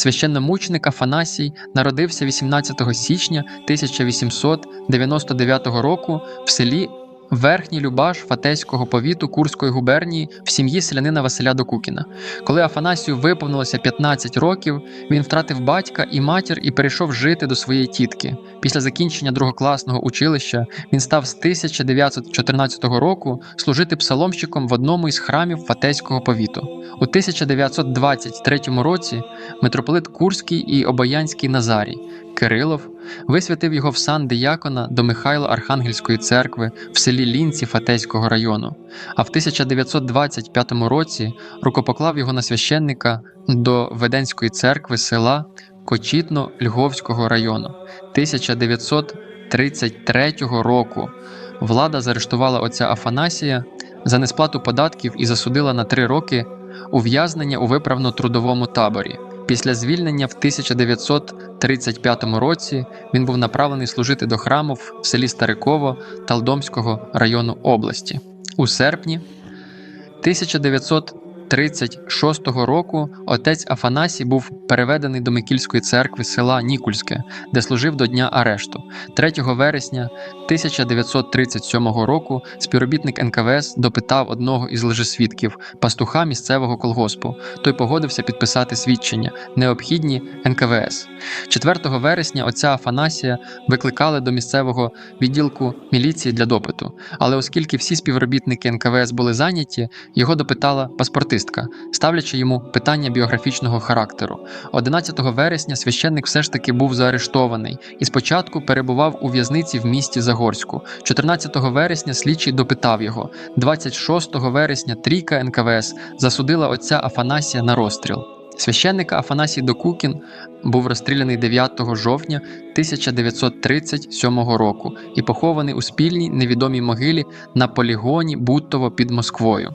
Священномученик Афанасій народився 18 січня 1899 року в селі Верхній Любаш Фатейського повіту Курської губернії в сім'ї селянина Василя Докукіна. Коли Афанасію виповнилося 15 років, він втратив батька і матір і перейшов жити до своєї тітки. Після закінчення другокласного училища він став з 1914 року служити псаломщиком в одному із храмів Фатейського повіту. У 1923 році митрополит Курський і Обоянський Назарій Кирилов висвятив його в сан диякона до Михайла Архангельської церкви в селі Лінці Фатейського району. А в 1925 році рукопоклав його на священника до Веденської церкви села Кочітно-Льговського району. 1933 року влада заарештувала отця Афанасія за несплату податків і засудила на три роки ув'язнення у виправно-трудовому таборі. Після звільнення в 1935 році він був направлений служити до храму в селі Стариково Талдомського району області. У серпні 1936 року отець Афанасій був переведений до Микільської церкви села Нікульське, де служив до дня арешту. 3 вересня 1937 року співробітник НКВС допитав одного із лжесвідків, пастуха місцевого колгоспу. Той погодився підписати свідчення, необхідні НКВС. 4 вересня отця Афанасія викликали до місцевого відділку міліції для допиту. Але оскільки всі співробітники НКВС були зайняті, його допитала паспортистка, ставлячи йому питання біографічного характеру. 11 вересня священник все ж таки був заарештований і спочатку перебував у в'язниці в місті Загорську. 14 вересня слідчий допитав його. 26 вересня трійка НКВС засудила отця Афанасія на розстріл. Священника Афанасій Докукін був розстріляний 9 жовтня 1937 року і похований у спільній невідомій могилі на полігоні Буттово під Москвою.